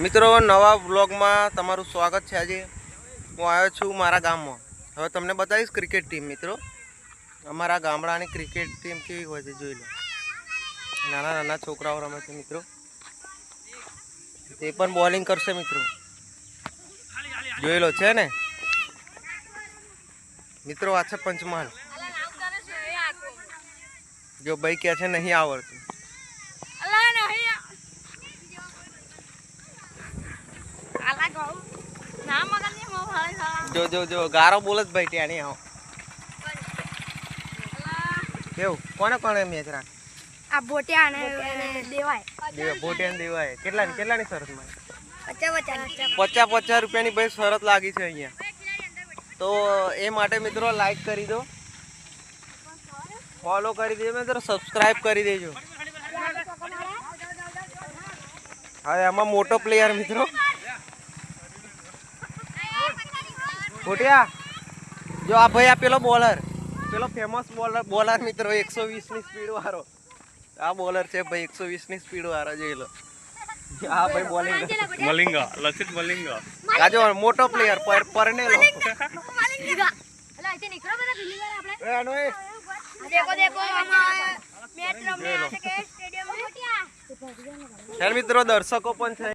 મિત્રો, નવા બ્લોગમાં તમારું સ્વાગત છે આજે. હું આવ્યો છું મારા ગામમાં. હવે તમને બતાવીશ ક્રિકેટ ટીમ, મિત્રો. અમારા ગામડાની ક્રિકેટ ટીમ કેવી હોય છે, જોઈ લો. નાના નાના છોકરાઓ રમે છે, મિત્રો. તે પણ બોલિંગ કરશે, મિત્રો. જોઈ લો, છે ને? મિત્રો, આ છે પંચમહાલ. જો ભાઈ કહે છે, નહીં આવડતું. જો જો જો ગારો બોલે જ ભાઈ ટેણી આવો. કેવું? કોને કોને મેચ રાખ? આ બોટિયા અને દેવાય. દેવા ભોટિયાને દેવાય. કેટલાની કેટલાની શરતમાં પચાસ પચાસ. પચાસ પચાસ રૂપિયાની ભાઈ શરત લાગી છે અહીંયા. તો એ માટે મિત્રો લાઈક કરી દો. ફોલો કરી દેજો મિત્રો સબસ્ક્રાઇબ કરી દેજો. હા એમાં મોટો પ્લેયર મિત્રો. ભોટિયા જો આ ભાઈ આ પેલો બોલર. પેલો ફેમસ બોલર બોલર મિત્રો એકસો વીસની સ્પીડ વાળો. આ બોલર છે ભાઈ એકસો વીસની સ્પીડ વાળો જોઈ લો. આ ભાઈ બોલિંગ. મલિંગા લસિત મલિંગા. આ જો મોટો પ્લેયર પર પરનેલો એ આનો એ દેખો દેખો મેચ રમે છે કે સ્ટેડિયમ ચાલ મિત્રો દર્શકો પણ છે.